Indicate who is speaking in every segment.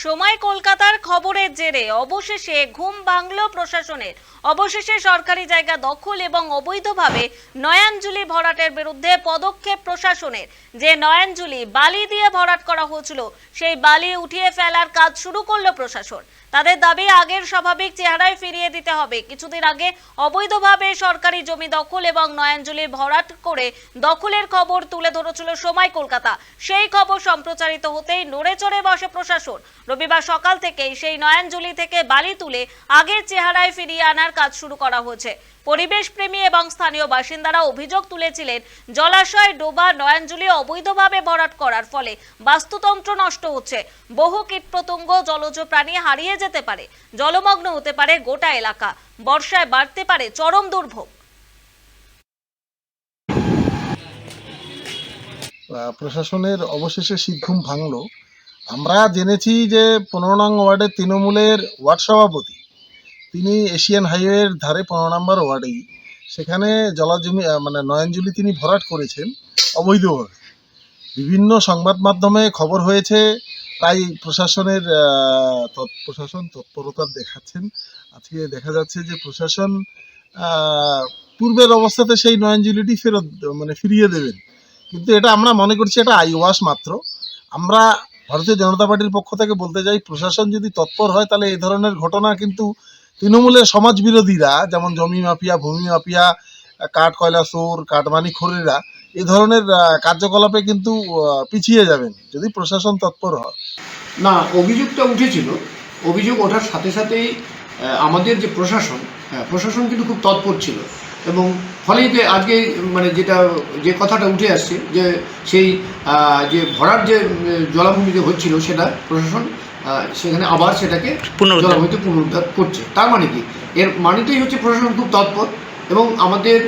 Speaker 1: সময় কলকাতার খবরের জেরে অবশেষে ঘুম বাংলো প্রশাসনের। অবশেষে সরকারি জায়গা দখল এবং অবৈধভাবে নয়াঞ্জলি ভরাটের বিরুদ্ধে পদক্ষেপ প্রশাসনের। যে নয়াঞ্জলি বালি দিয়ে ভরাট করা হয়েছিল, সেই বালি উঠিয়ে ফেলার কাজ শুরু করল প্রশাসন। তাদের দাবি, আগের স্বাভাবিক চেহারায় ফিরিয়ে দিতে হবে। কিছুদিন আগে অবৈধভাবে সরকারি জমি দখল এবং নয়াঞ্জলি ভরাট করে দখলের খবর তুলে ধরেছিল সময় কলকাতা। সেই খবর সম্প্রচারিত হতেই নড়ে চড়ে বসে প্রশাসন। রবিবার সকাল থেকেই সেই নয়াঞ্জলি থেকে বালি তুলে আগের চেহারায় ফিরিয়ে আনার কাজ শুরু করা হয়েছে। পরিবেশ প্রেমী এবং স্থানীয় বাসিন্দারা অভিযোগ তুলেছিলেন, জলাশয়, ডোবা, নয়াঞ্জলি অবৈধভাবে ভরাট করার ফলে বাস্তুতন্ত্র নষ্ট হচ্ছে। বহু কীটপতঙ্গ জলজ প্রাণী হারিয়ে যেতে পারে, জলমগ্ন হতে পারে গোটা এলাকা। বর্ষায় বাড়তে পারে চরম দুর্ভোগ।
Speaker 2: প্রশাসনের অবশেষে সিদ্ধুম ভাঙল। আমরা জেনেছি যে পনেরো নং ওয়ার্ডের তৃণমূলের ওয়ার্ড সভাপতি তিনি এশিয়ান হাইওয়ের ধারে পনেরো নম্বর ওয়ার্ডেই। সেখানে জলাজমি মানে নয়নজুলি তিনি ভরাট করেছেন অবৈধভাবে। বিভিন্ন সংবাদ মাধ্যমে খবর হয়েছে, তাই প্রশাসনের প্রশাসন তৎপরতা দেখাচ্ছেন। আজকে দেখা যাচ্ছে যে প্রশাসন পূর্বের অবস্থাতে সেই নয়নজুলিটি ফেরত মানে ফিরিয়ে দেবেন। কিন্তু এটা আমরা মনে করছি এটা আইওয়াশ মাত্র। আমরা ভারতীয় জনতা পার্টির পক্ষ থেকে বলতে চাই, প্রশাসন যদি তৎপর হয়, তাহলে এই ধরনের ঘটনা কিন্তু তৃণমূলের সমাজ বিরোধীরা যেমন জমি মাফিয়া ভূমি মাফিয়া কাঠ কয়লা চোর কাঠমানি খোরেরা এ ধরনের কার্যকলাপে কিন্তু পিছিয়ে যাবেন যদি প্রশাসন তৎপর হয়।
Speaker 3: না অভিযোগটা উঠেছিল। অভিযোগ ওঠার সাথে সাথেই আমাদের যে প্রশাসন হ্যাঁ, প্রশাসন কিন্তু খুব তৎপর ছিল। এবং ফলেই যে আজকে মানে যেটা যে কথাটা উঠে আসছে যে সেই যে ভরাট যে জলাভূমিতে হচ্ছিল সেটা প্রশাসন সেখানে আবার সেটাকে
Speaker 4: পুনরুদ্ধার।
Speaker 3: জলাভূমিতে পুনরুদ্ধার করছে। তার মানে কি? এর মানেতেই হচ্ছে প্রশাসন খুব তৎপর এবং আমাদের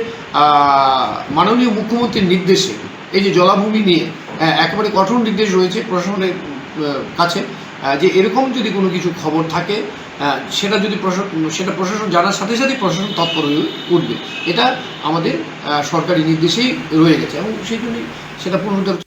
Speaker 3: মাননীয় মুখ্যমন্ত্রীর নির্দেশে এই যে জলাভূমি নিয়ে একেবারে কঠোর নির্দেশ রয়েছে প্রশাসনের কাছে যে এরকম যদি কোনো কিছু খবর থাকে সেটা যদি প্রশাসন সেটা প্রশাসন জানার সাথে সাথে প্রশাসন তৎপর হয়ে উঠবে। এটা আমাদের সরকারি নির্দেশেই রয়ে গেছে এবং সেই জন্যই সেটা পুনরুদ্ধার